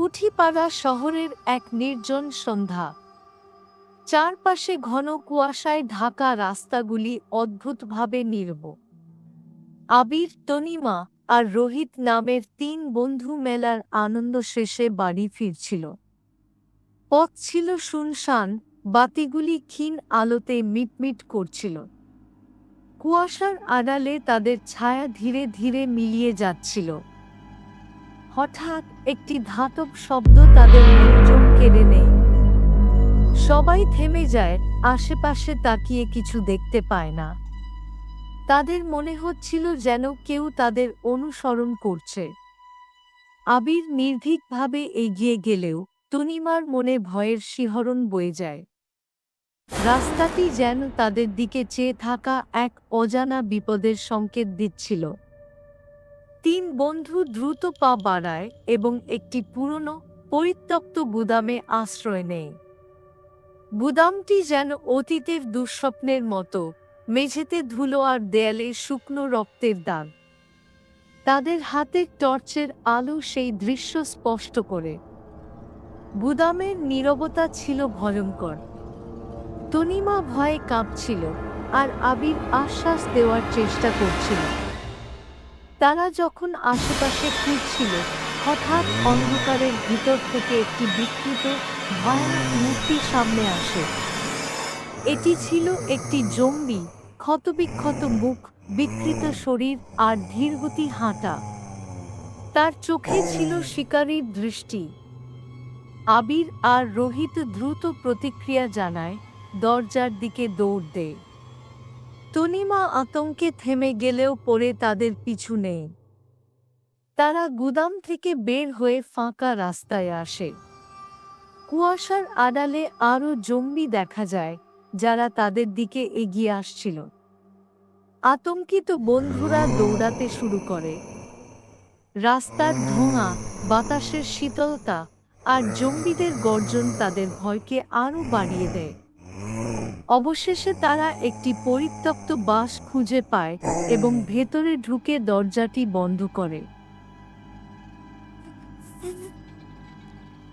কুঠিপাড়া শহরের এক নির্জন সন্ধ্যা। চারপাশে ঘন কুয়াশায় ঢাকা রাস্তাগুলি অদ্ভুতভাবে নির্ব। আবির তনিমা আর রোহিত নামের তিন বন্ধু মেলার আনন্দ শেষে বাড়ি ফিরছিল। পথ ছিল শুনশান, বাতিগুলি ক্ষীণ আলোতে মিটমিট করছিল। কুয়াশার আড়ালে তাদের ছায়া ধীরে ধীরে মিলিয়ে যাচ্ছিল। হঠাৎ একটি ধাতব শব্দ তাদের মনোযোগ কেড়ে নেয়। সবাই থেমে যায়, আশেপাশে তাকিয়ে কিছু দেখতে পায় না। তাদের মনে হচ্ছিল যেন কেউ তাদের অনুসরণ করছে। আবির নির্ভীকভাবে এগিয়ে গেলেও তনিমার মনে ভয়ের শিহরণ বয়ে যায়। রাস্তাটি যেন তাদের দিকে চেয়ে থাকা এক অজানা বিপদের সংকেত দিচ্ছিল। তিন বন্ধু দ্রুত পা বাড়ায় এবং একটি পুরনো, পরিত্যক্ত গুদামে আশ্রয় নেয়। গুদামটি যেন অতীতের দুঃস্বপ্নের মতো, মেঝেতে ধুলো আর দেয়ালে শুকনো রক্তের দাগ। তাদের হাতের টর্চের আলো সেই দৃশ্য স্পষ্ট করে। গুদামের নীরবতা ছিল ভয়ঙ্কর। তনিমা ভয়ে কাঁপছিল আর আবির আশ্বাস দেওয়ার চেষ্টা করছিল। তারা যখন আশেপাশে খুঁজছিল হঠাৎ অন্ধকারের ভিতর থেকে একটি বিকৃত ভয়ানক মূর্তি সামনে আসে। এটি ছিল একটি জম্বি ক্ষতবিক্ষত মুখ বিকৃত শরীর আর ধীরগতি হাঁটা। তার চোখে ছিল শিকারীর দৃষ্টি। আবির আর রোহিত দ্রুত প্রতিক্রিয়া জানায় দরজার দিকে দৌড় দেয়। তনিমা আতঙ্কে থেমে গেলেও পরে তাদের পিছু নেই। তারা গুদাম থেকে বের হয়ে ফাঁকা রাস্তায় আসে। কুয়াশার আড়ালে আরও জম্বি দেখা যায়, যারা তাদের দিকে এগিয়ে আসছিল। আতঙ্কিত বন্ধুরা দৌড়াতে শুরু করে। রাস্তার ধোঁয়া, বাতাসের শীতলতা আর জম্বিদের গর্জন তাদের ভয়কে আরও বাড়িয়ে দেয়। অবশেষে তারা একটি পরিত্যক্ত বাস খুঁজে পায় এবং ভেতরে ঢুকে দরজাটি বন্ধ করে।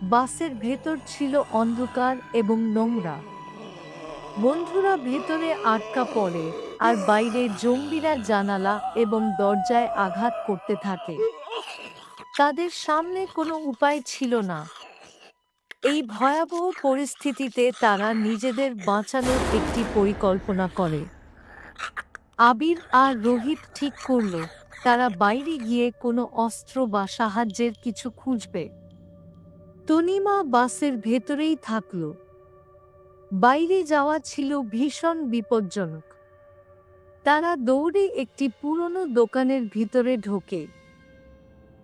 বাসের ভেতর ছিল অন্ধকার এবং নোংরা। বন্ধুরা ভেতরে আটকা পড়ে আর বাইরে জম্বিরা জানালা এবং দরজায় আঘাত করতে থাকে। তাদের সামনে কোনো উপায় ছিল না। এই ভয়াবহ পরিস্থিতিতে তারা নিজেদের বাঁচানোর একটি পরিকল্পনা করে। আবির আর রোহিত ঠিক করল, তারা বাইরে গিয়ে কোনো অস্ত্র বা সাহায্যের কিছু খুঁজবে। তনিমা বাসের ভেতরেই থাকল। বাইরে যাওয়া ছিল ভীষণ বিপজ্জনক। তারা দৌড়ে একটি পুরনো দোকানের ভিতরে ঢোকে।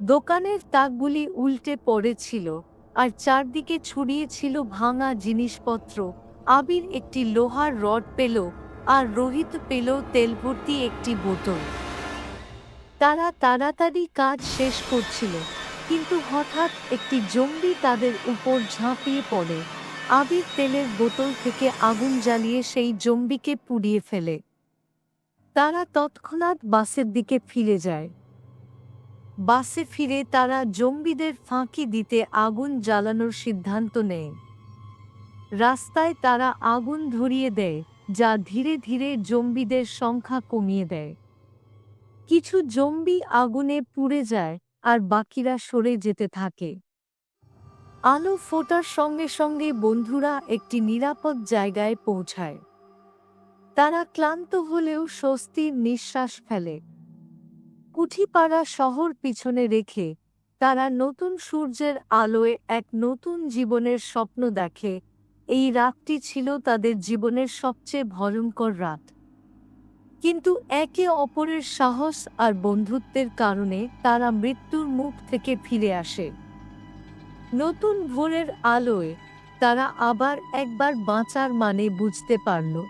দোকানের তাকগুলি উল্টে পড়েছিল। আর চারদিকে ছড়িয়ে ছিল ভাঙা জিনিসপত্র। আবির একটি লোহার রড পেল আর রোহিত পেল তেল ভর্তি একটি বোতল। তারা তাড়াতাড়ি কাজ শেষ করছিল, কিন্তু হঠাৎ একটি জম্বি তাদের উপর ঝাঁপিয়ে পড়ে। আবির তেলের বোতল থেকে আগুন জ্বালিয়ে সেই জম্বিকে পুড়িয়ে ফেলে। তারা তৎক্ষণাৎ বাসের দিকে ফিরে যায়। বাসে ফিরে তারা জম্বিদের ফাঁকি দিতে আগুন জ্বালানোর সিদ্ধান্ত নেয়। রাস্তায় তারা আগুন ধরিয়ে দেয়, যা ধীরে ধীরে জম্বিদের সংখ্যা কমিয়ে দেয়। কিছু জম্বি আগুনে পুড়ে যায়, আর বাকিরা সরে যেতে থাকে। আলো ফোটার সঙ্গে সঙ্গে বন্ধুরা একটি নিরাপদ জায়গায় পৌঁছায়। তারা ক্লান্ত হলেও স্বস্তির নিঃশ্বাস ফেলে। কুঠিপাড়া শহর পিছনে রেখে তারা নতুন সূর্যের আলোয় এক নতুন জীবনের স্বপ্ন দেখে। এই রাতটি ছিল তাদের জীবনের সবচেয়ে ভয়ঙ্কর রাত। কিন্তু একে অপরের সাহস আর বন্ধুত্বের কারণে তারা মৃত্যুর মুখ থেকে ফিরে আসে। নতুন ভোরের আলোয় তারা আবার একবার বাঁচার মানে বুঝতে পারল